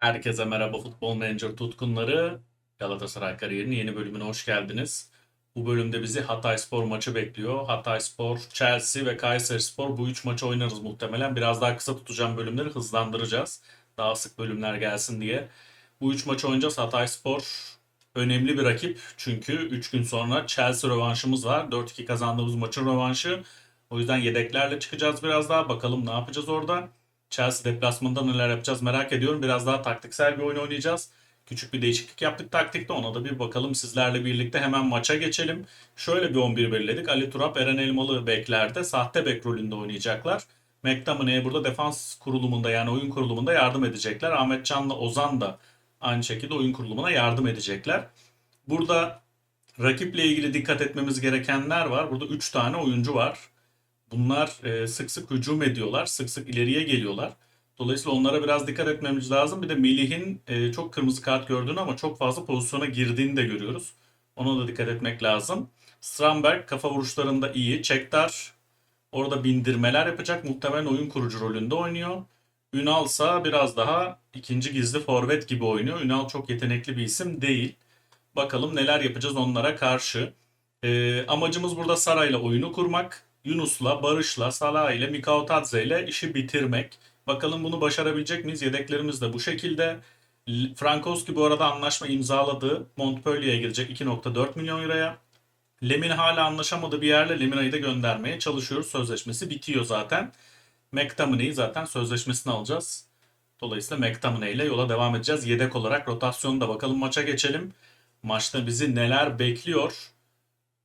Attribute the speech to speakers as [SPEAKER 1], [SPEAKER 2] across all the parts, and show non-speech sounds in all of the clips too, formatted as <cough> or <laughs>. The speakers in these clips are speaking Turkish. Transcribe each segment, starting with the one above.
[SPEAKER 1] Herkese merhaba futbol manager tutkunları. Galatasaray kariyerinin yeni bölümüne hoş geldiniz. Bu bölümde bizi Hatayspor maçı bekliyor. Hatayspor, Chelsea ve Kayserispor bu üç maçı oynarız muhtemelen. Biraz daha kısa tutacağım bölümleri hızlandıracağız. Daha sık bölümler gelsin diye. Bu üç maçı oynayacağız. Hatayspor önemli bir rakip. Çünkü 3 gün sonra Chelsea rövanşımız var. 4-2 kazandığımız maçın rövanşı. O yüzden yedeklerle çıkacağız biraz daha. Bakalım ne yapacağız orada. Chelsea deplasmanında neler yapacağız merak ediyorum. Biraz daha taktiksel bir oyun oynayacağız. Küçük bir değişiklik yaptık taktikte. Ona da bir bakalım sizlerle birlikte hemen maça geçelim. Şöyle bir 11 belirledik. Ali Turap, Eren Elmalı beklerde sahte bek rolünde oynayacaklar. McTominay'e burada defans kurulumunda yani oyun kurulumunda yardım edecekler. Ahmet Can'la Ozan da aynı şekilde oyun kurulumuna yardım edecekler. Burada rakiple ilgili dikkat etmemiz gerekenler var. Burada 3 tane oyuncu var. Bunlar e, sık sık hücum ediyorlar. Sık sık ileriye geliyorlar. Dolayısıyla onlara biraz dikkat etmemiz lazım. Bir de Melih'in e, çok kırmızı kart gördüğünü ama çok fazla pozisyona girdiğini de görüyoruz. Ona da dikkat etmek lazım. Stramberg kafa vuruşlarında iyi. Çektar orada bindirmeler yapacak. Muhtemelen oyun kurucu rolünde oynuyor. Ünal ise biraz daha ikinci gizli forvet gibi oynuyor. Ünal çok yetenekli bir isim değil. Bakalım neler yapacağız onlara karşı. E, amacımız burada Saray'la oyunu kurmak. Yunus'la, Barış'la, Salah ile, Mikao Tadze ile işi bitirmek. Bakalım bunu başarabilecek miyiz? Yedeklerimiz de bu şekilde. Frankowski bu arada anlaşma imzaladı. Montpellier'e girecek 2.4 milyon euroya. Lemina hala anlaşamadığı bir yerle Lemina'yı da göndermeye çalışıyoruz. Sözleşmesi bitiyor zaten. McTominay'i zaten sözleşmesini alacağız. Dolayısıyla McTominay ile yola devam edeceğiz. Yedek olarak rotasyonda bakalım maça geçelim. Maçta bizi neler bekliyor?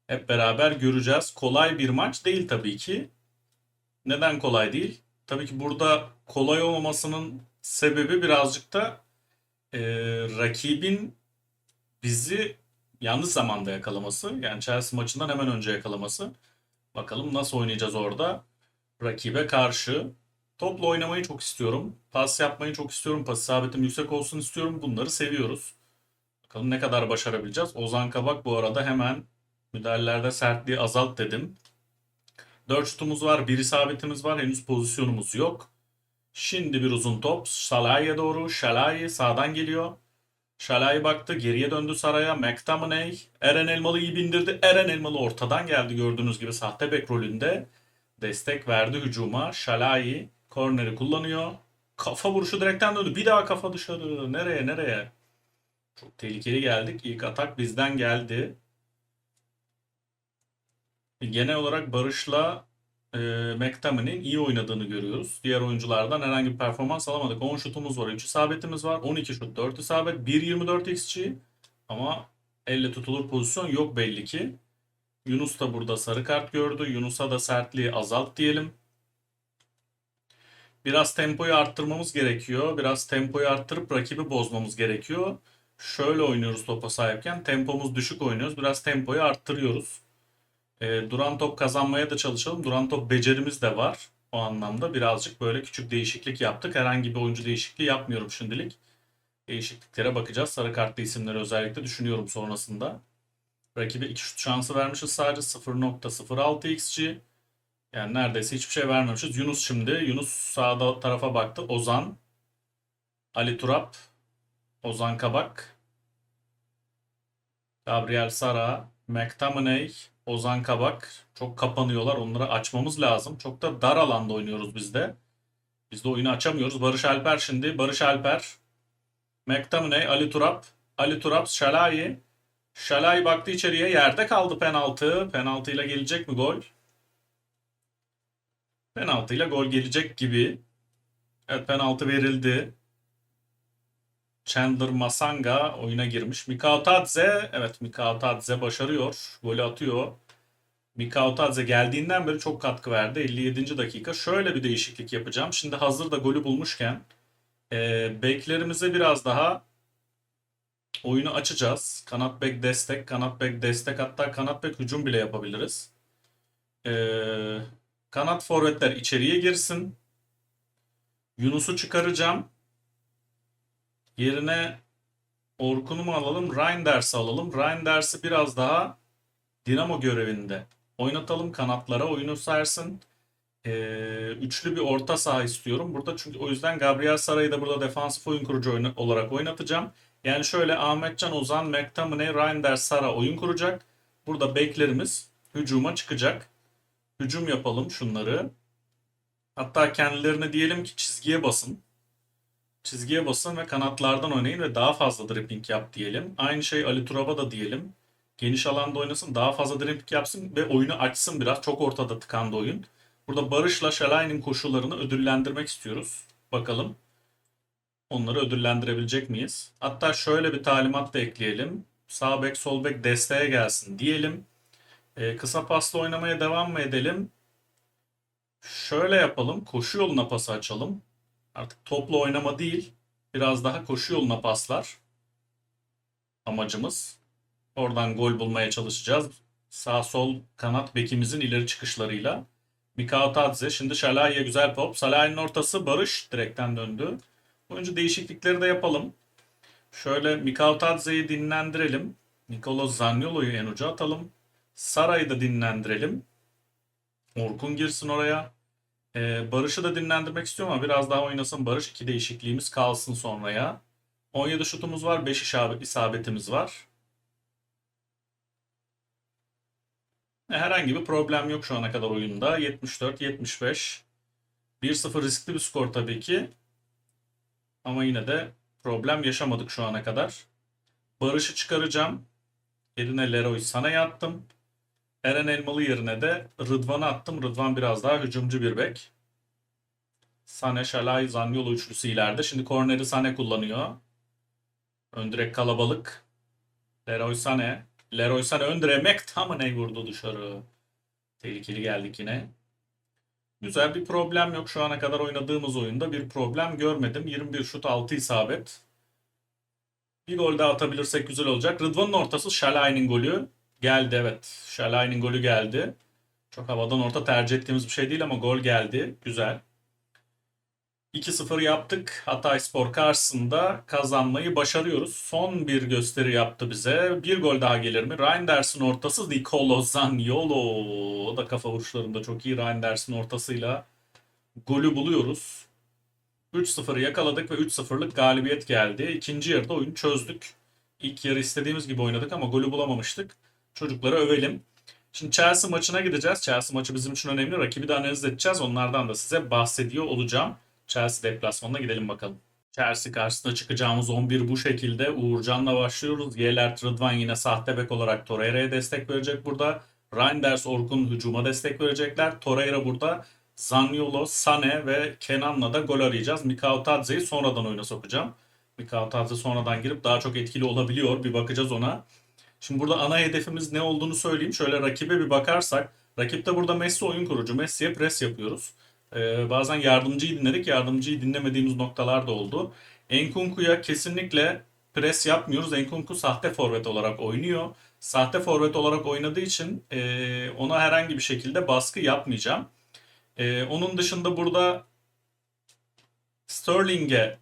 [SPEAKER 1] Hep beraber göreceğiz. Kolay bir maç değil tabii ki. Neden kolay değil? Tabii ki burada kolay olmamasının sebebi birazcık da e, rakibin bizi yanlış zamanda yakalaması. Yani Chelsea maçından hemen önce yakalaması. Bakalım nasıl oynayacağız orada rakibe karşı. Topla oynamayı çok istiyorum. Pas yapmayı çok istiyorum. Pas isabetim yüksek olsun istiyorum. Bunları seviyoruz. Bakalım ne kadar başarabileceğiz. Ozan Kabak bu arada hemen müdahalelerde sertliği azalt dedim. 4 şutumuz var, bir isabetimiz var. Henüz pozisyonumuz yok. Şimdi bir uzun top. Şalay'a doğru. Şalay sağdan geliyor. Şalay baktı. Geriye döndü Saray'a. McTominay. Eren Elmalı iyi bindirdi. Eren Elmalı ortadan geldi gördüğünüz gibi sahte bek rolünde. Destek verdi hücuma. Şalay korneri kullanıyor. Kafa vuruşu direkten döndü. Bir daha kafa dışarı. Nereye nereye? Çok tehlikeli geldik. İlk atak bizden geldi. Genel olarak Barış'la e, McTominay'in iyi oynadığını görüyoruz. Diğer oyunculardan herhangi bir performans alamadık. 10 şutumuz var, 3 isabetimiz var. 12 şut, 4 isabet, 1.24 XG. Ama elle tutulur pozisyon yok belli ki. Yunus da burada sarı kart gördü. Yunus'a da sertliği azalt diyelim. Biraz tempoyu arttırmamız gerekiyor. Biraz tempoyu arttırıp rakibi bozmamız gerekiyor. Şöyle oynuyoruz topa sahipken. Tempomuz düşük oynuyoruz. Biraz tempoyu arttırıyoruz. E, duran top kazanmaya da çalışalım. Duran top becerimiz de var. O anlamda birazcık böyle küçük değişiklik yaptık. Herhangi bir oyuncu değişikliği yapmıyorum şimdilik. Değişikliklere bakacağız. Sarı kartlı isimleri özellikle düşünüyorum sonrasında. Rakibe 2 şut şansı vermişiz sadece 0.06 XG. Yani neredeyse hiçbir şey vermemişiz. Yunus şimdi. Yunus sağda tarafa baktı. Ozan. Ali Turap. Ozan Kabak. Gabriel Sara. McTominay. Ozan Kabak. Çok kapanıyorlar. Onları açmamız lazım. Çok da dar alanda oynuyoruz biz de. Biz de oyunu açamıyoruz. Barış Alper şimdi. Barış Alper. McTominay. Ali Turap. Ali Turap. Şalai. Şalai baktı içeriye. Yerde kaldı penaltı. Penaltıyla gelecek mi gol? Penaltıyla gol gelecek gibi. Evet penaltı verildi. Chandler Masanga oyuna girmiş. Mikao Tadze, evet Mikao Tadze başarıyor. Golü atıyor. Mikao Tadze geldiğinden beri çok katkı verdi. 57. dakika. Şöyle bir değişiklik yapacağım. Şimdi hazır da golü bulmuşken e, beklerimize biraz daha oyunu açacağız. Kanat bek destek, kanat bek destek hatta kanat bek hücum bile yapabiliriz. E, kanat forvetler içeriye girsin. Yunus'u çıkaracağım. Yerine Orkun'u mu alalım? Reinders'i alalım. Reinders'i biraz daha Dinamo görevinde oynatalım. Kanatlara oyunu sarsın. Ee, üçlü bir orta saha istiyorum. Burada çünkü o yüzden Gabriel Saray'ı da burada defansif oyun kurucu oyna- olarak oynatacağım. Yani şöyle Ahmetcan Ozan, McTominay, Reinders, Sara oyun kuracak. Burada beklerimiz hücuma çıkacak. Hücum yapalım şunları. Hatta kendilerine diyelim ki çizgiye basın. Çizgiye basın ve kanatlardan oynayın ve daha fazla dribbling yap diyelim. Aynı şey Ali Turab'a da diyelim. Geniş alanda oynasın, daha fazla dribbling yapsın ve oyunu açsın biraz. Çok ortada tıkandı oyun. Burada Barış'la Şalay'ın koşullarını ödüllendirmek istiyoruz. Bakalım onları ödüllendirebilecek miyiz? Hatta şöyle bir talimat da ekleyelim. Sağ bek, sol bek desteğe gelsin diyelim. Ee, kısa pasla oynamaya devam mı edelim? Şöyle yapalım. Koşu yoluna pası açalım. Artık topla oynama değil. Biraz daha koşu yoluna paslar. Amacımız. Oradan gol bulmaya çalışacağız. Sağ sol kanat bekimizin ileri çıkışlarıyla. Mikao Tadze. Şimdi Şalai'ye güzel top. Salah'ın ortası Barış direkten döndü. Oyuncu değişiklikleri de yapalım. Şöyle Mikao Tadze'yi dinlendirelim. Nicolo Zaniolo'yu en uca atalım. Saray'ı da dinlendirelim. Orkun girsin oraya. Ee, Barış'ı da dinlendirmek istiyorum ama biraz daha oynasın Barış. İki değişikliğimiz kalsın sonraya. 17 şutumuz var. 5 isabetimiz var. E, Herhangi bir problem yok şu ana kadar oyunda. 74-75. 1-0 riskli bir skor tabii ki. Ama yine de problem yaşamadık şu ana kadar. Barış'ı çıkaracağım. Yerine Leroy Sana'yı attım. Eren Elmalı yerine de Rıdvan'ı attım. Rıdvan biraz daha hücumcu bir bek. Sane, Şalay, Zanyolu üçlüsü ileride. Şimdi korneri Sane kullanıyor. Ön direk kalabalık. Leroy Sane. Leroy Sane ön direğe McTominay vurdu dışarı. Tehlikeli geldik yine. Güzel bir problem yok. Şu ana kadar oynadığımız oyunda bir problem görmedim. 21 şut 6 isabet. Bir gol daha atabilirsek güzel olacak. Rıdvan'ın ortası Şalay'ın golü. Geldi evet. Şalay'ın golü geldi. Çok havadan orta tercih ettiğimiz bir şey değil ama gol geldi. Güzel. 2-0 yaptık. Hatay Spor karşısında kazanmayı başarıyoruz. Son bir gösteri yaptı bize. Bir gol daha gelir mi? Reinders'in ortası Nicolo Zaniolo. O da kafa vuruşlarında çok iyi. Reinders'in ortasıyla golü buluyoruz. 3-0'ı yakaladık ve 3-0'lık galibiyet geldi. İkinci yarıda oyunu çözdük. İlk yarı istediğimiz gibi oynadık ama golü bulamamıştık. Çocukları övelim. Şimdi Chelsea maçına gideceğiz. Chelsea maçı bizim için önemli. Rakibi de analiz edeceğiz. Onlardan da size bahsediyor olacağım. Chelsea deplasmanına gidelim bakalım. Chelsea karşısında çıkacağımız 11 bu şekilde. Uğurcan'la başlıyoruz. Yelert Rıdvan yine sahte bek olarak Torreira'ya destek verecek burada. Reinders Orkun hücuma destek verecekler. Torreira burada. Zaniolo, Sane ve Kenan'la da gol arayacağız. Mikao Tadze'yi sonradan oyuna sokacağım. Mikao Tadze sonradan girip daha çok etkili olabiliyor. Bir bakacağız ona. Şimdi burada ana hedefimiz ne olduğunu söyleyeyim. Şöyle rakibe bir bakarsak. Rakipte burada Messi oyun kurucu. Messi'ye pres yapıyoruz. Ee, bazen yardımcıyı dinledik. Yardımcıyı dinlemediğimiz noktalar da oldu. Enkunku'ya kesinlikle pres yapmıyoruz. Enkunku sahte forvet olarak oynuyor. Sahte forvet olarak oynadığı için e, ona herhangi bir şekilde baskı yapmayacağım. E, onun dışında burada Sterling'e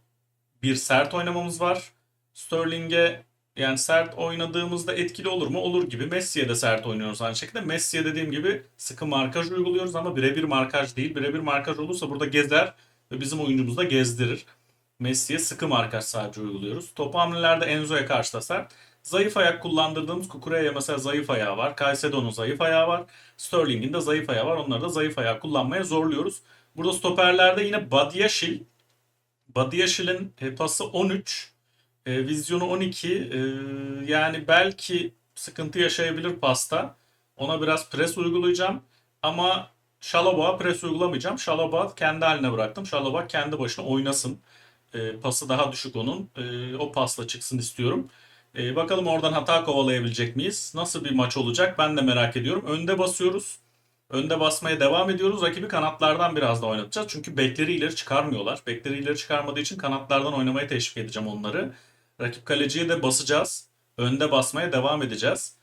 [SPEAKER 1] bir sert oynamamız var. Sterling'e yani sert oynadığımızda etkili olur mu? Olur gibi. Messi'ye de sert oynuyoruz aynı şekilde. Messi'ye dediğim gibi sıkı markaj uyguluyoruz ama birebir markaj değil. Birebir markaj olursa burada gezer ve bizim oyuncumuz da gezdirir. Messi'ye sıkı markaj sadece uyguluyoruz. Topu hamlelerde Enzo'ya karşı da sert. Zayıf ayak kullandırdığımız Kukure'ye mesela zayıf ayağı var. Caicedo'nun zayıf ayağı var. Sterling'in de zayıf ayağı var. Onları da zayıf ayağı kullanmaya zorluyoruz. Burada stoperlerde yine Badiashil. Badiashil'in e, pası 13. E, vizyonu 12. E, yani belki sıkıntı yaşayabilir pasta. Ona biraz pres uygulayacağım. Ama Şalob'a pres uygulamayacağım. Şalob'a kendi haline bıraktım. Şalob'a kendi başına oynasın. E, pası daha düşük onun. E, o pasla çıksın istiyorum. E, bakalım oradan hata kovalayabilecek miyiz? Nasıl bir maç olacak ben de merak ediyorum. Önde basıyoruz. Önde basmaya devam ediyoruz. Rakibi kanatlardan biraz da oynatacağız. Çünkü bekleri ileri çıkarmıyorlar. Bekleri ileri çıkarmadığı için kanatlardan oynamaya teşvik edeceğim onları. Rakip kaleciye de basacağız. Önde basmaya devam edeceğiz.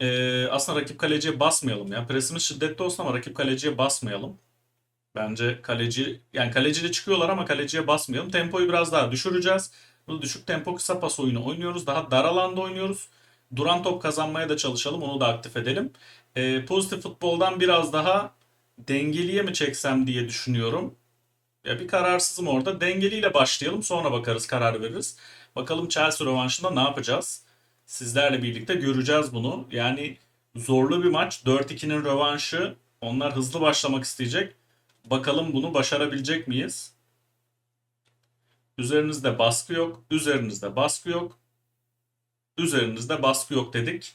[SPEAKER 1] Ee, aslında rakip kaleciye basmayalım ya. Presimiz şiddetli olsun ama rakip kaleciye basmayalım. Bence kaleci yani kaleciyle çıkıyorlar ama kaleciye basmayalım. Tempoyu biraz daha düşüreceğiz. Burada düşük tempo kısa pas oyunu oynuyoruz. Daha dar alanda oynuyoruz. Duran top kazanmaya da çalışalım. Onu da aktif edelim. Ee, pozitif futboldan biraz daha dengeliye mi çeksem diye düşünüyorum. Ya bir kararsızım orada. Dengeliyle başlayalım sonra bakarız karar veririz. Bakalım Chelsea rövanşında ne yapacağız? Sizlerle birlikte göreceğiz bunu. Yani zorlu bir maç. 4-2'nin rövanşı. Onlar hızlı başlamak isteyecek. Bakalım bunu başarabilecek miyiz? Üzerinizde baskı yok. Üzerinizde baskı yok. Üzerinizde baskı yok dedik.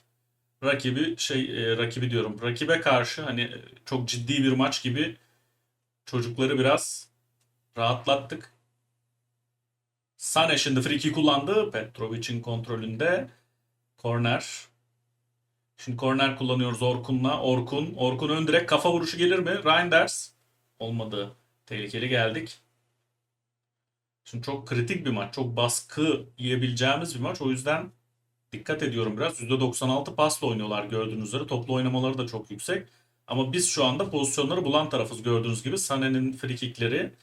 [SPEAKER 1] Rakibi şey e, rakibi diyorum. Rakibe karşı hani e, çok ciddi bir maç gibi çocukları biraz rahatlattık. Sane şimdi free kick kullandı. Petrovic'in kontrolünde. Korner. Şimdi korner kullanıyoruz Orkun'la. Orkun. Orkun ön direkt kafa vuruşu gelir mi? Reinders. Olmadı. Tehlikeli geldik. Şimdi çok kritik bir maç. Çok baskı yiyebileceğimiz bir maç. O yüzden dikkat ediyorum biraz. %96 pasla oynuyorlar gördüğünüz üzere. Toplu oynamaları da çok yüksek. Ama biz şu anda pozisyonları bulan tarafız gördüğünüz gibi. Sané'nin frikikleri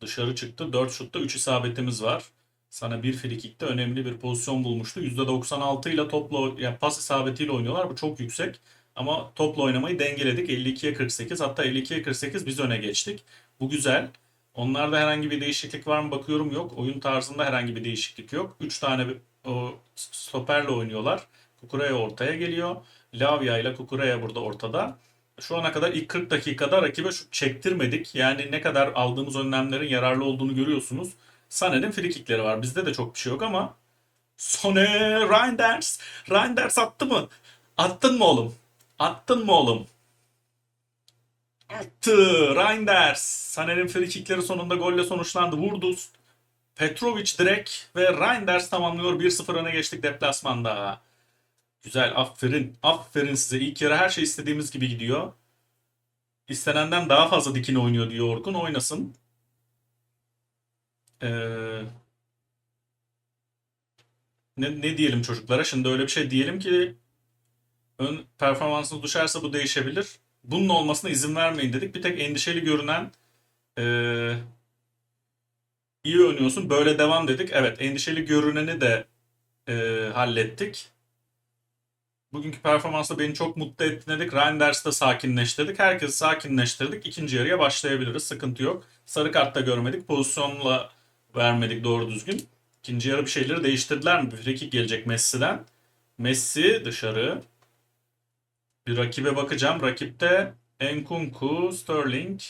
[SPEAKER 1] dışarı çıktı. 4 şutta 3 isabetimiz var. Sana bir frikikte önemli bir pozisyon bulmuştu. %96 ile topla yani pas isabetiyle oynuyorlar. Bu çok yüksek. Ama topla oynamayı dengeledik. 52'ye 48 hatta 52'ye 48 biz öne geçtik. Bu güzel. Onlarda herhangi bir değişiklik var mı bakıyorum yok. Oyun tarzında herhangi bir değişiklik yok. 3 tane o stoperle oynuyorlar. Kukureya ortaya geliyor. Lavia ile Kukureya burada ortada. Şu ana kadar ilk 40 dakikada rakibe şu çektirmedik. Yani ne kadar aldığımız önlemlerin yararlı olduğunu görüyorsunuz. Sané'nin frikikleri var. Bizde de çok bir şey yok ama Sone Reinders. Reinders attı mı? Attın mı oğlum? Attın mı oğlum? Attı. Reinders. Sané'nin frikikleri sonunda golle sonuçlandı. Vurdu. Petrovic direkt ve Reinders tamamlıyor. 1-0 öne geçtik deplasmanda. Güzel. Aferin. Aferin size. İlk yarı her şey istediğimiz gibi gidiyor. İstenenden daha fazla dikine oynuyor diyor Orkun. Oynasın. Ee, ne, ne diyelim çocuklara? Şimdi öyle bir şey diyelim ki ön performansınız düşerse bu değişebilir. Bunun olmasına izin vermeyin dedik. Bir tek endişeli görünen ee, iyi oynuyorsun böyle devam dedik. Evet endişeli görüneni de e, hallettik. Bugünkü performansla beni çok mutlu etti dedik. Reinders de sakinleştirdik. Herkesi sakinleştirdik. İkinci yarıya başlayabiliriz. Sıkıntı yok. Sarı kart da görmedik. Pozisyonla vermedik doğru düzgün. İkinci yarı bir şeyleri değiştirdiler mi? Bir free gelecek Messi'den. Messi dışarı. Bir rakibe bakacağım. Rakipte Enkunku, Sterling,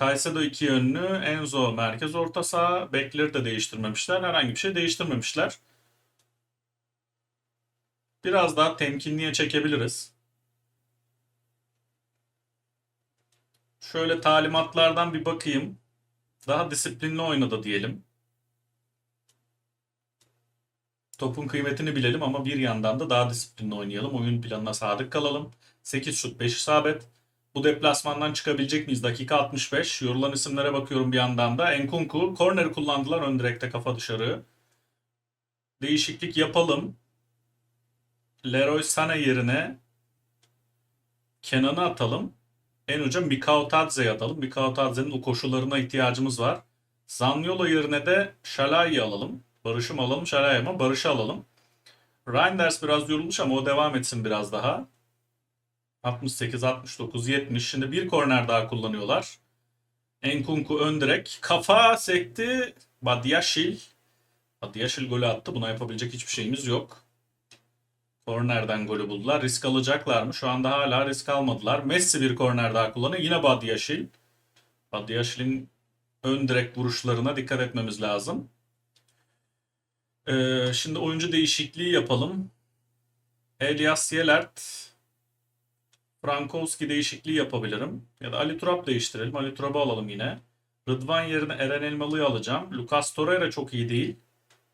[SPEAKER 1] Caicedo iki yönlü, Enzo merkez orta saha. Bekleri de değiştirmemişler. Herhangi bir şey değiştirmemişler. Biraz daha temkinliye çekebiliriz. Şöyle talimatlardan bir bakayım. Daha disiplinli oynadı diyelim. Topun kıymetini bilelim ama bir yandan da daha disiplinli oynayalım. Oyun planına sadık kalalım. 8 şut 5 isabet. Bu deplasmandan çıkabilecek miyiz? Dakika 65. Yorulan isimlere bakıyorum bir yandan da. Enkunku. Korneri kullandılar ön direkte kafa dışarı. Değişiklik yapalım. Leroy Sané yerine Kenan'ı atalım. En uca Mikao Tadze'yi atalım. Mikao Tadze'nin o koşularına ihtiyacımız var. Zaniolo yerine de Şalay'ı alalım. Barış'ı mı alalım Şalay'ı mı? Barış'ı alalım. Reinders biraz yorulmuş ama o devam etsin biraz daha. 68, 69, 70. Şimdi bir korner daha kullanıyorlar. Enkunku ön direk. Kafa sekti. Badiashil. Badiashil golü attı. Buna yapabilecek hiçbir şeyimiz yok. Kornerden golü buldular. Risk alacaklar mı? Şu anda hala risk almadılar. Messi bir korner daha kullanıyor. Yine Badiashil. Badiashil'in ön direk vuruşlarına dikkat etmemiz lazım. Ee, şimdi oyuncu değişikliği yapalım. Elias Yelert, Frankowski değişikliği yapabilirim. Ya da Ali Turap değiştirelim. Ali Turap'ı alalım yine. Rıdvan yerine Eren Elmalı'yı alacağım. Lucas Torreira çok iyi değil.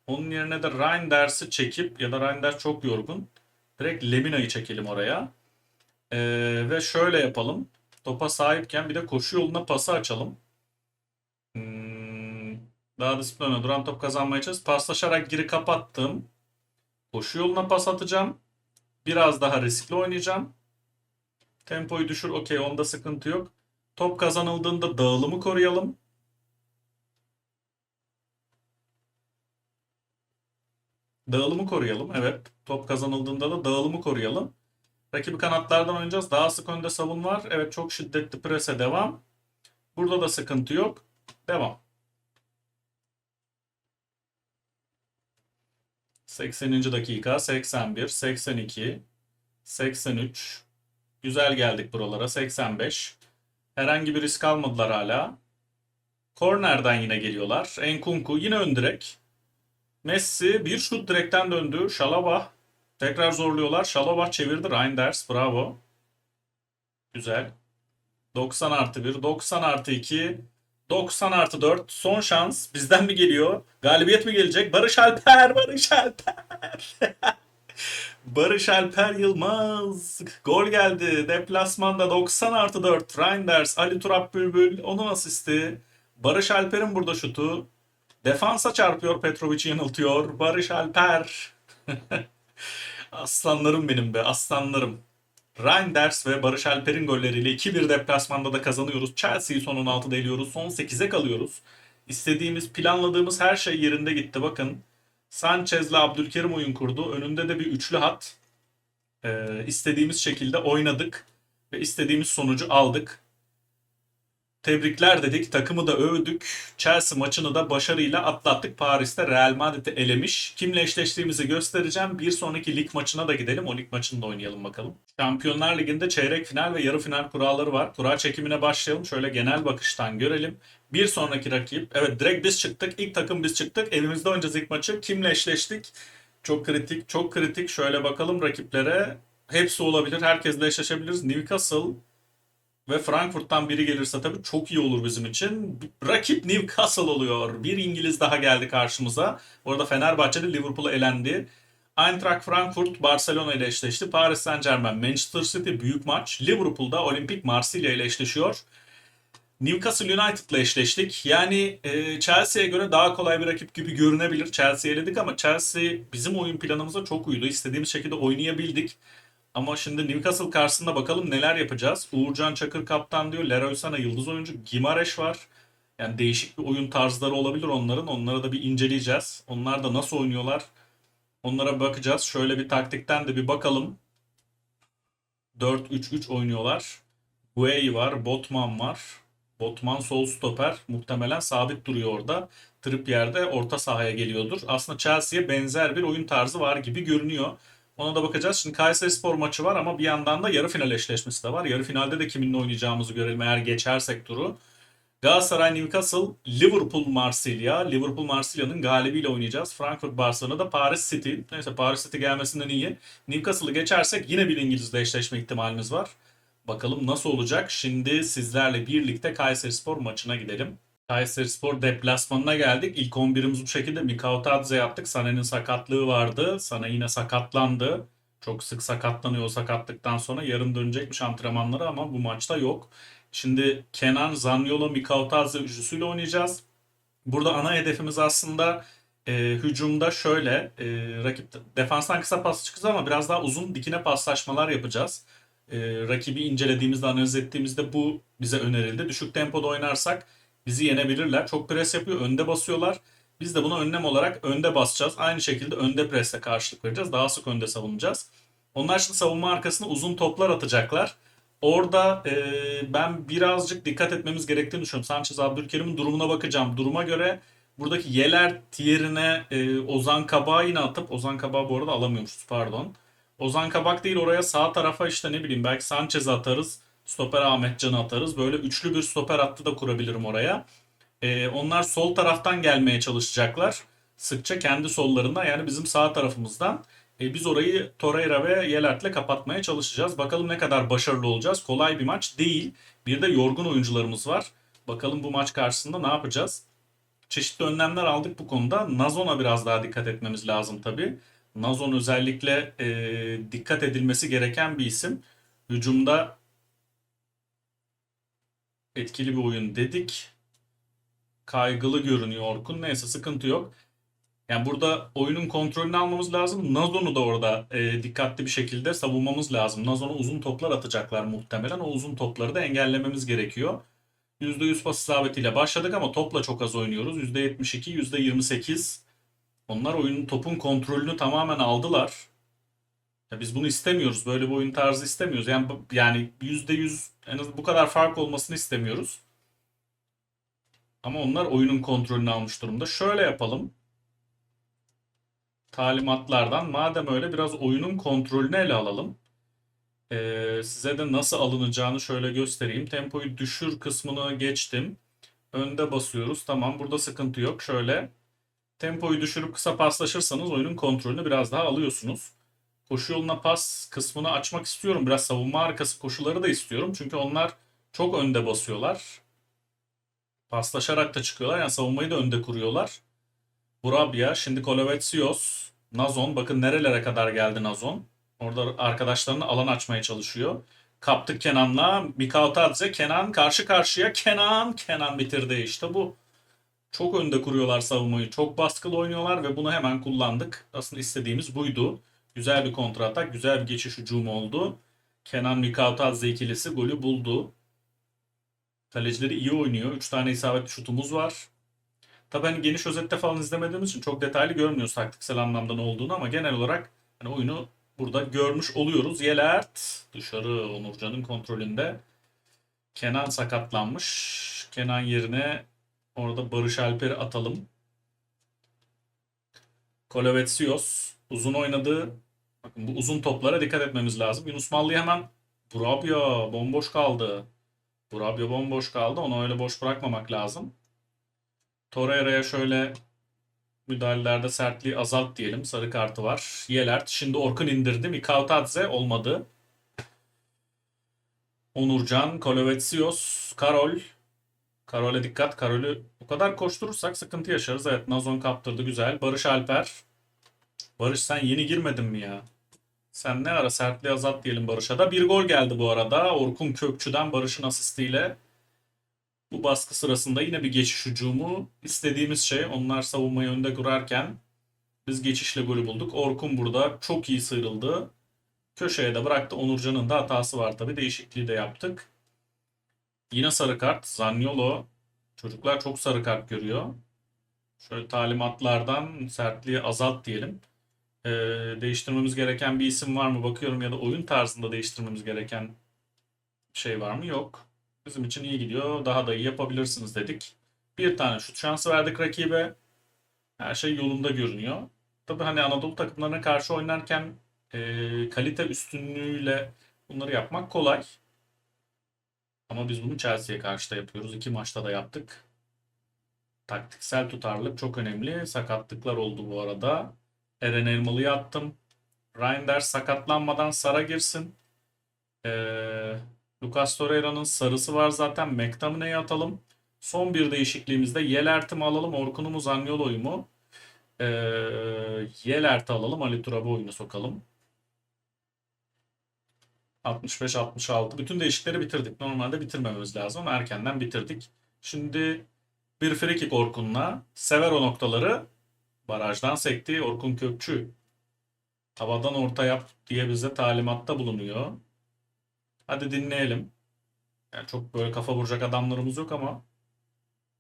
[SPEAKER 1] Onun yerine de Reinders'i çekip ya da Reinders çok yorgun. Direkt Lemina'yı çekelim oraya. Ee, ve şöyle yapalım. Topa sahipken bir de koşu yoluna pası açalım. Hmm, daha disiplinli duran top kazanmaya çalışacağız. Paslaşarak geri kapattım. Koşu yoluna pas atacağım. Biraz daha riskli oynayacağım. Tempoyu düşür. Okey onda sıkıntı yok. Top kazanıldığında dağılımı koruyalım. Dağılımı koruyalım. Evet. Top kazanıldığında da dağılımı koruyalım. Rakibi kanatlardan oynayacağız. Daha sık önde savun var. Evet çok şiddetli prese devam. Burada da sıkıntı yok. Devam. 80. dakika 81, 82, 83. Güzel geldik buralara 85. Herhangi bir risk almadılar hala. Kornerden yine geliyorlar. Enkunku yine ön direk. Messi bir şut direkten döndü. Şalabah tekrar zorluyorlar. Şalabah çevirdi. Reinders bravo. Güzel. 90 artı 1, 90 artı 2, 90 artı 4. Son şans. Bizden mi geliyor? Galibiyet mi gelecek? Barış Alper, Barış Alper. <laughs> Barış Alper Yılmaz. Gol geldi. Deplasmanda 90 artı 4. Reinders, Ali Turap Bülbül. Onun asisti. Barış Alper'in burada şutu. Defansa çarpıyor. Petrovic'i yanıltıyor. Barış Alper. <laughs> aslanlarım benim be. Aslanlarım. Reinders ve Barış Alper'in golleriyle 2-1 deplasmanda da kazanıyoruz. Chelsea'yi son 16'da eliyoruz. Son 8'e kalıyoruz. İstediğimiz, planladığımız her şey yerinde gitti. Bakın Sanchez'le Abdülkerim oyun kurdu. Önünde de bir üçlü hat. Ee, istediğimiz şekilde oynadık ve istediğimiz sonucu aldık. Tebrikler dedik, takımı da övdük. Chelsea maçını da başarıyla atlattık. Paris'te Real Madrid'i elemiş. Kimle eşleştiğimizi göstereceğim. Bir sonraki lig maçına da gidelim. O lig maçını da oynayalım bakalım. Şampiyonlar Ligi'nde çeyrek final ve yarı final kuralları var. Kura çekimine başlayalım. Şöyle genel bakıştan görelim. Bir sonraki rakip. Evet direkt biz çıktık. İlk takım biz çıktık. Evimizde oynayacağız ilk maçı. Kimle eşleştik? Çok kritik, çok kritik. Şöyle bakalım rakiplere. Hepsi olabilir. Herkesle eşleşebiliriz. Newcastle, ve Frankfurt'tan biri gelirse tabii çok iyi olur bizim için. Rakip Newcastle oluyor. Bir İngiliz daha geldi karşımıza. Orada Fenerbahçe'de Liverpool'a elendi. Eintracht Frankfurt Barcelona ile eşleşti. Paris Saint Germain Manchester City büyük maç. Liverpool'da Olimpik Marsilya ile eşleşiyor. Newcastle United ile eşleştik. Yani e, Chelsea'ye göre daha kolay bir rakip gibi görünebilir. Chelsea'yi eledik ama Chelsea bizim oyun planımıza çok uydu. İstediğimiz şekilde oynayabildik. Ama şimdi Newcastle karşısında bakalım neler yapacağız. Uğurcan Çakır kaptan diyor. Leroy Sané yıldız oyuncu. Gimareş var. Yani değişik bir oyun tarzları olabilir onların. Onları da bir inceleyeceğiz. Onlar da nasıl oynuyorlar? Onlara bakacağız. Şöyle bir taktikten de bir bakalım. 4-3-3 oynuyorlar. Gueye var. Botman var. Botman sol stoper. Muhtemelen sabit duruyor orada. Trippier de orta sahaya geliyordur. Aslında Chelsea'ye benzer bir oyun tarzı var gibi görünüyor. Ona da bakacağız. Şimdi Kayseri Spor maçı var ama bir yandan da yarı final eşleşmesi de var. Yarı finalde de kiminle oynayacağımızı görelim eğer geçersek turu. Galatasaray Newcastle, Liverpool Marsilya. Liverpool Marsilya'nın galibiyle oynayacağız. Frankfurt Barcelona'da Paris City. Neyse Paris City gelmesinden iyi. Newcastle'ı geçersek yine bir İngilizle eşleşme ihtimalimiz var. Bakalım nasıl olacak. Şimdi sizlerle birlikte Kayseri Spor maçına gidelim. Kayseri Spor deplasmanına geldik. İlk 11'imiz bu şekilde Mikautadze yaptık. Sane'nin sakatlığı vardı. Sane yine sakatlandı. Çok sık sakatlanıyor o sakatlıktan sonra. Yarın dönecekmiş antrenmanları ama bu maçta yok. Şimdi Kenan, Zaniolo, Mikautadze üçlüsüyle oynayacağız. Burada ana hedefimiz aslında e, hücumda şöyle. E, rakip defanstan kısa pas çıkacağız ama biraz daha uzun dikine paslaşmalar yapacağız. E, rakibi incelediğimizde, analiz ettiğimizde bu bize önerildi. Düşük tempoda oynarsak bizi yenebilirler. Çok pres yapıyor. Önde basıyorlar. Biz de buna önlem olarak önde basacağız. Aynı şekilde önde presle karşılık vereceğiz. Daha sık önde savunacağız. Onlar şimdi savunma arkasına uzun toplar atacaklar. Orada e, ben birazcık dikkat etmemiz gerektiğini düşünüyorum. Sanchez Abdülkerim'in durumuna bakacağım. Duruma göre buradaki Yeler yerine e, Ozan Kabak'ı yine atıp Ozan Kabak'ı bu arada alamıyormuşuz pardon. Ozan Kabak değil oraya sağ tarafa işte ne bileyim belki Sanchez'i atarız. Stoper Ahmet Can'ı atarız. Böyle üçlü bir stoper hattı da kurabilirim oraya. Ee, onlar sol taraftan gelmeye çalışacaklar. Sıkça kendi sollarından yani bizim sağ tarafımızdan. Ee, biz orayı Torreira ve Yelert'le kapatmaya çalışacağız. Bakalım ne kadar başarılı olacağız. Kolay bir maç değil. Bir de yorgun oyuncularımız var. Bakalım bu maç karşısında ne yapacağız? Çeşitli önlemler aldık bu konuda. Nazon'a biraz daha dikkat etmemiz lazım tabii. Nazon özellikle e, dikkat edilmesi gereken bir isim. Hücumda etkili bir oyun dedik. Kaygılı görünüyor Orkun. Neyse sıkıntı yok. Yani burada oyunun kontrolünü almamız lazım. Nazon'u da orada e, dikkatli bir şekilde savunmamız lazım. Nazon'a uzun toplar atacaklar muhtemelen. O uzun topları da engellememiz gerekiyor. %100 pas isabetiyle başladık ama topla çok az oynuyoruz. %72, %28. Onlar oyunun topun kontrolünü tamamen aldılar. Biz bunu istemiyoruz. Böyle bir oyun tarzı istemiyoruz. Yani yani %100 en az bu kadar fark olmasını istemiyoruz. Ama onlar oyunun kontrolünü almış durumda. Şöyle yapalım. Talimatlardan madem öyle biraz oyunun kontrolünü ele alalım. Ee, size de nasıl alınacağını şöyle göstereyim. Tempoyu düşür kısmını geçtim. Önde basıyoruz. Tamam burada sıkıntı yok. Şöyle tempoyu düşürüp kısa paslaşırsanız oyunun kontrolünü biraz daha alıyorsunuz. Koşu yoluna pas kısmını açmak istiyorum. Biraz savunma arkası koşuları da istiyorum. Çünkü onlar çok önde basıyorlar. Paslaşarak da çıkıyorlar. Yani savunmayı da önde kuruyorlar. Burabya, şimdi Kolovetsios, Nazon. Bakın nerelere kadar geldi Nazon. Orada arkadaşlarına alan açmaya çalışıyor. Kaptık Kenan'la. Mikautadze, Kenan karşı karşıya. Kenan, Kenan bitirdi. İşte bu. Çok önde kuruyorlar savunmayı. Çok baskılı oynuyorlar ve bunu hemen kullandık. Aslında istediğimiz buydu. Güzel bir kontratak, güzel bir geçiş hücumu oldu. Kenan Mikautadze ikilisi golü buldu. Kalecileri iyi oynuyor. 3 tane isabetli şutumuz var. Tabii hani geniş özette falan izlemediğimiz için çok detaylı görmüyoruz taktiksel anlamda ne olduğunu ama genel olarak hani oyunu burada görmüş oluyoruz. Yelert dışarı Onurcan'ın kontrolünde. Kenan sakatlanmış. Kenan yerine orada Barış Alper'i atalım. Kolovetsios uzun oynadı. Bakın bu uzun toplara dikkat etmemiz lazım. Yunus Mallı hemen Burabya bomboş kaldı. Burabya bomboş kaldı. Onu öyle boş bırakmamak lazım. Torreira'ya şöyle müdahalelerde sertliği azalt diyelim. Sarı kartı var. Yelert. Şimdi Orkun indirdi. Mikautadze olmadı. Onurcan, Kolovetsios, Karol. Karol'e dikkat. Karol'ü o kadar koşturursak sıkıntı yaşarız. Evet Nazon kaptırdı güzel. Barış Alper. Barış sen yeni girmedin mi ya? Sen ne ara sertliği azalt diyelim Barış'a da. Bir gol geldi bu arada. Orkun Kökçü'den Barış'ın asistiyle. Bu baskı sırasında yine bir geçiş hücumu. İstediğimiz şey onlar savunmayı önde kurarken biz geçişle golü bulduk. Orkun burada çok iyi sıyrıldı. Köşeye de bıraktı. Onurcan'ın da hatası var tabii. Değişikliği de yaptık. Yine sarı kart. Zaniolo. Çocuklar çok sarı kart görüyor. Şöyle talimatlardan sertliği azalt diyelim. Ee, değiştirmemiz gereken bir isim var mı bakıyorum ya da oyun tarzında değiştirmemiz gereken şey var mı? Yok. Bizim için iyi gidiyor. Daha da iyi yapabilirsiniz dedik. Bir tane şut şansı verdik rakibe. Her şey yolunda görünüyor. Tabii hani Anadolu takımlarına karşı oynarken e, kalite üstünlüğüyle bunları yapmak kolay. Ama biz bunu Chelsea'ye karşı da yapıyoruz. İki maçta da yaptık. Taktiksel tutarlılık çok önemli. Sakatlıklar oldu bu arada. Eren Elmalı'yı attım. Reinders sakatlanmadan Sara girsin. Ee, Lucas Torreira'nın sarısı var zaten. McTominay'ı atalım. Son bir değişikliğimizde Yelert'i mi alalım, Orkun'u mu, Zaniolo'yu mu? Ee, Yelert'i alalım, Ali Turab'ı oyuna sokalım. 65-66. Bütün değişikleri bitirdik. Normalde bitirmememiz lazım ama erkenden bitirdik. Şimdi bir free kick Orkun'la. Sever o noktaları. Barajdan sekti Orkun Kökçü. Havadan orta yap diye bize talimatta bulunuyor. Hadi dinleyelim. Yani çok böyle kafa vuracak adamlarımız yok ama.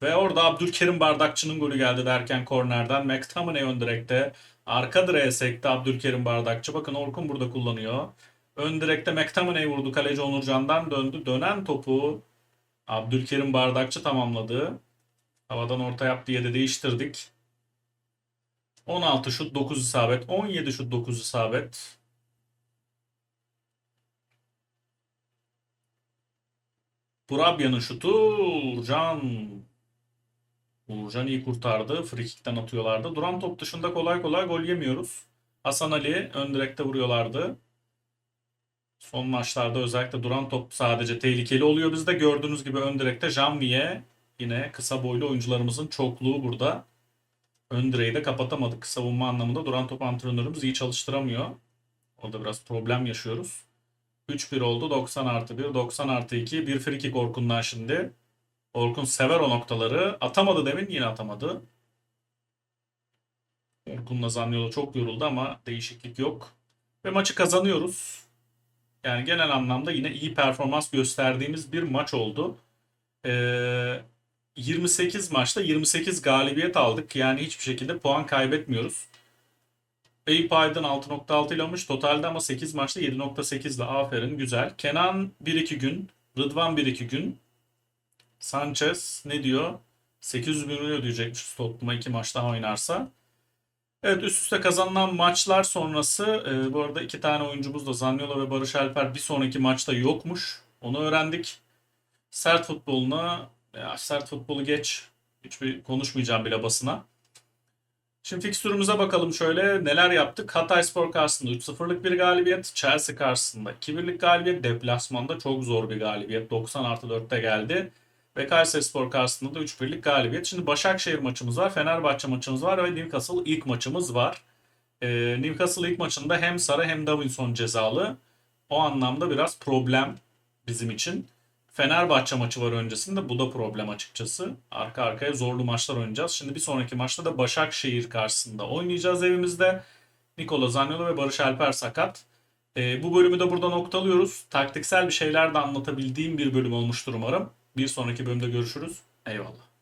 [SPEAKER 1] Ve orada Abdülkerim Bardakçı'nın golü geldi derken kornerden. McTominay ön direkte. Arka direğe sekti Abdülkerim Bardakçı. Bakın Orkun burada kullanıyor. Ön direkte McTominay vurdu. Kaleci Onurcan'dan döndü. Dönen topu Abdülkerim Bardakçı tamamladı. Havadan orta yap diye de değiştirdik. 16 şut 9 isabet. 17 şut 9 isabet. Burabya'nın şutu Uğurcan. Uğurcan iyi kurtardı. Frikikten atıyorlardı. Duran top dışında kolay kolay gol yemiyoruz. Hasan Ali ön direkte vuruyorlardı. Son maçlarda özellikle duran top sadece tehlikeli oluyor bizde. Gördüğünüz gibi ön direkte Janvier yine kısa boylu oyuncularımızın çokluğu burada. Ön de kapatamadık. Savunma anlamında duran top antrenörümüz iyi çalıştıramıyor. Orada biraz problem yaşıyoruz. 3-1 oldu. 90 artı 1, 90 artı 2. Bir free kick Orkun'dan şimdi. Orkun sever o noktaları. Atamadı demin yine atamadı. Orkun'la Zaniolo çok yoruldu ama değişiklik yok. Ve maçı kazanıyoruz. Yani genel anlamda yine iyi performans gösterdiğimiz bir maç oldu. Ee, 28 maçta 28 galibiyet aldık. Yani hiçbir şekilde puan kaybetmiyoruz. Eyüp Aydın 6.6 ile almış. Totalde ama 8 maçta 7.8 ile. Aferin güzel. Kenan 1-2 gün. Rıdvan 1-2 gün. Sanchez ne diyor? 800 bin euro ödeyecekmiş Tottenham'a 2 maç daha oynarsa. Evet üst üste kazanılan maçlar sonrası e, bu arada iki tane oyuncumuz da Zaniolo ve Barış Alper bir sonraki maçta yokmuş. Onu öğrendik. Sert futboluna ya sert futbolu geç. Hiçbir konuşmayacağım bile basına. Şimdi fikstürümüze bakalım şöyle neler yaptık. Hatayspor karşısında 3-0'lık bir galibiyet. Chelsea karşısında 2-1'lik galibiyet. Deplasmanda çok zor bir galibiyet. 90 artı 4'te geldi. Ve Kayserispor karşısında da 3-1'lik galibiyet. Şimdi Başakşehir maçımız var. Fenerbahçe maçımız var ve Newcastle ilk maçımız var. Ee, Newcastle ilk maçında hem Sara hem Davinson cezalı. O anlamda biraz problem bizim için. Fenerbahçe maçı var öncesinde. Bu da problem açıkçası. Arka arkaya zorlu maçlar oynayacağız. Şimdi bir sonraki maçta da Başakşehir karşısında oynayacağız evimizde. Nikola Zaniolo ve Barış Alper sakat. Ee, bu bölümü de burada noktalıyoruz. Taktiksel bir şeyler de anlatabildiğim bir bölüm olmuştur umarım. Bir sonraki bölümde görüşürüz. Eyvallah.